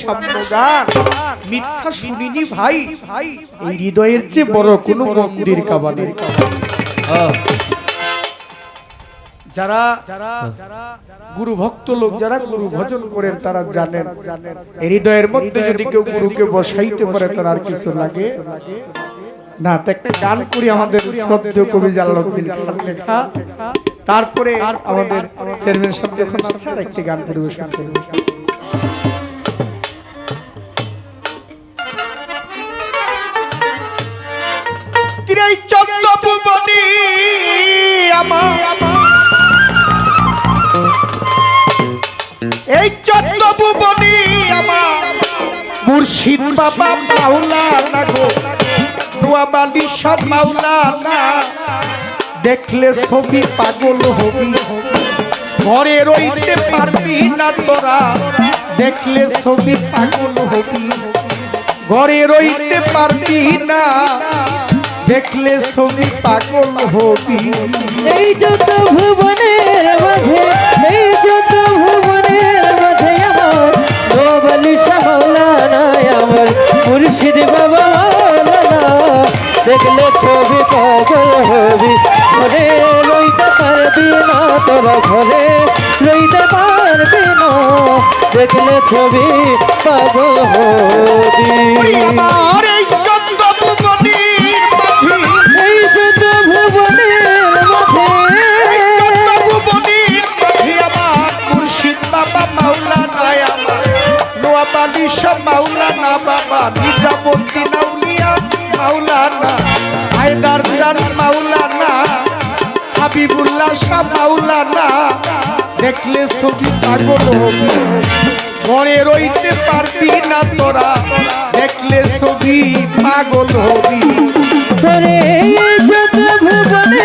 সাম্য গান মিথ্যা শুনিনি ভাই। এই হৃদয়ের চেয়ে বড় মন্দির কাবানের যারা গুরু ভক্ত লোক, যারা গুরু ভজন করেন, তারা জানেন। হৃদয়ের মধ্যে যদি কেউ গুরুকে বসাইতে পারে, তার আর কিছু লাগে না। একটা গান করি আমাদের কবি জালালউদ্দিন লেখা। তারপরে আমাদের চেয়ারম্যান যখন আছে আর একটি গান পরিবেশন করব। আমার এই চন্দ্র ভুবনী আমার মুর্শিদ বাবা গো। দোয়াবালি সব দেখলে ছবি পাগল হবি। ঘরে রইতে পারবি না তোরা। দেখলে ছবি পাগল হবি। ঘরে রইতে পারবি না। দেখলে ছবি পাগল হবি। এই যত ভুবনের মাঝে এই যত ভুবনের মাঝে আমার নোবলি সামলানা আমার মুর্শিদ বাবা মাওলানা দেখলে ছবি পাগল হবি। ঘরে রইতে পারবি না তোরা ঘরে রইতে পারবি না। দেখলে ছবি পাগল হবি। আমার নোয়াবালি সব মাওলা না বাবা নিজামুদ্দি নাউলিয়া মাওলা না। হায়দার জান মাওলা না, হাবিবুল্লাহ শাহ মাওলা না। দেখলে ছবি পাগল হবি। ঘরে রইতে পারবি না তোরা, দেখলে ছবি পাগল হবি। ভুবনে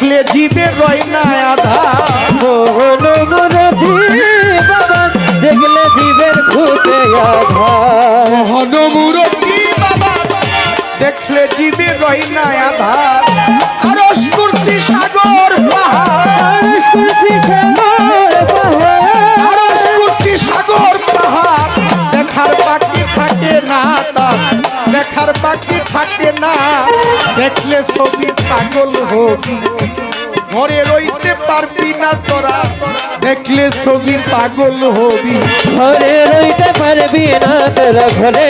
দেখলে জীবে রয় না আধা দেখলে জীবের খুঁজে আধা মোহন বাবা দেখলে জীবে রয় না আধা আর সাগর পাহাড় খুশি দেখলে ছবি পাগল হবি। ঘরে রইতে পারবি না তোরা, দেখলে ছবি পাগল হবি। ঘরে রইতে পারবি না তোরা, ঘরে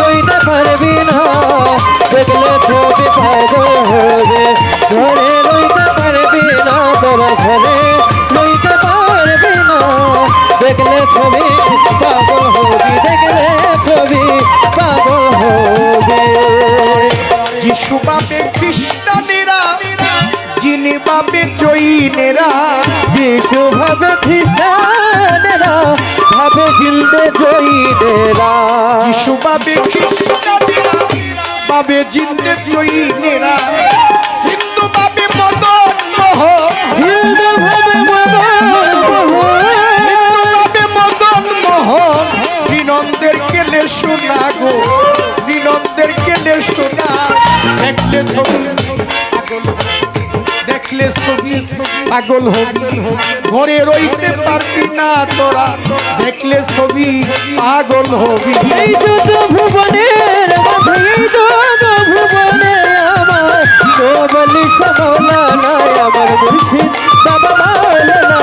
রইতে পারবি না, দেখলে ছবি পাগল ভাবে খ্রিস্টানেরা ভাবে জিলদে জয়ীদেরা যিশু বাবে খ্রিস্টানেরা বাবে জিন্দে জৈনেরা হিন্দু বাবে মদন মোহন হিন্দু ভাবে হিন্দু বাবে মদন মোহন শ্রীনন্দের কেলে শোনা গো শ্রীনন্দের কেলে শোনা। দেখলে পাগল দেখলে ছবি পাগল হবি। ঘরে রইতে পারবি না তোরা, দেখলে ছবি পাগল হবি। এই ভুবনের ভুবনে আমার। সবলা আমার মুর্শিদ বাবা মাওলানা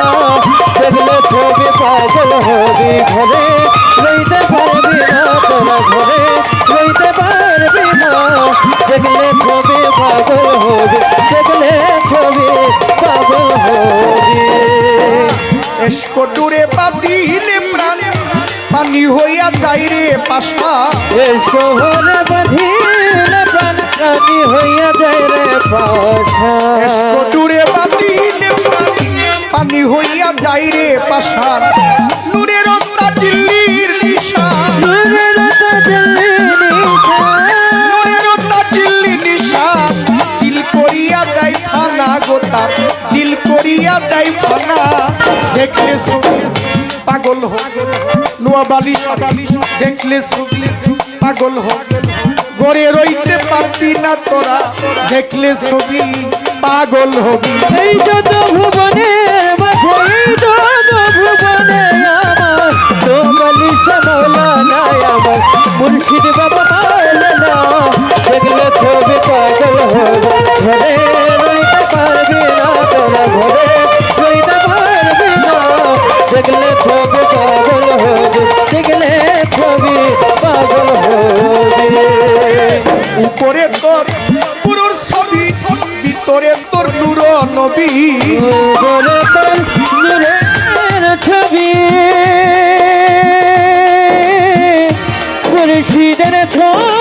পাশা হইয়া যায় রে পাশা। দূরে বাঁধিলে পানি হইয়া যায় রে পাশা। নূরের অত্যা দিল্লির নিশা নূরের অত্যা দিল্লির নিশা নূরের অত্যা দিল্লির নিশা দিল করিয়া যায় থানা গোতা দিল করিয়া যায় থানা। দেখে শুনে পাগল হো নোয়া বালি সাবালি দেখলে ছবি পাগল হো গড়ে রইতে পারবি না তোরা, দেখলে ছবি পাগল হবি। এই যত মাঝে এই যত ভুবনে মুর্শিদ বাবা দেখলে ছবি পাগল ঘরে রইতে পারবি না তোরা, ঘরে দেখলে ছবি পাগল হবে দেখলে ছবি পাগল হবে। উপরে তোর পুরুর ছবি ভিতরে তোর নূর নবী। বলে তোর নূরের ছবি। মুর্শিদের ছবি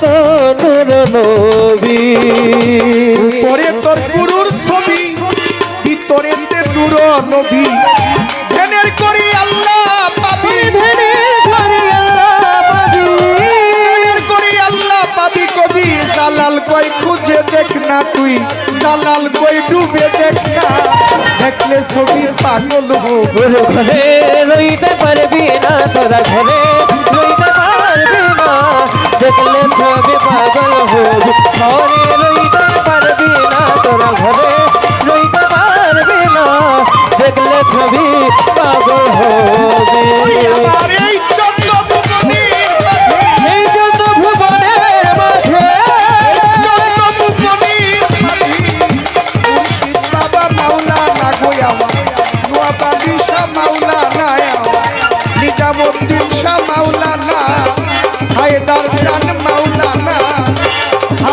তো নূর নবী। উপরে তোর পুরুর ছবি ভিতরে তে নূর নবী। ধ্যানের করি আল্লাহ পাবি। ধরে ধরে আল্লাহ পাবি ধ্যানের করি আল্লাহ পাবি কবি। দালাল কই খুঁজে দেখ না তুই দালাল কই ডুবে দেখ না। দেখলে ছবি পাগল হব। ঘরে রইতে পারবি না তোরা ঘরে দেখলে ছবি পাগল হবি। ঘরে রইতে পারবি না তোরা ঘরে রইতে পারবি না। দেখলে ছবি পাগল হবি।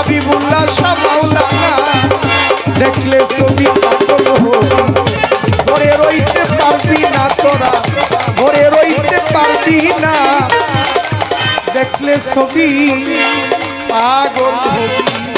হাবিবুল্লাহ শাহ মাওলানা, দেখলে ছবি পাগল রইতে পারবি না তোরা ঘরে রইতে পারবি না। দেখলে ছবি পাগল হবি।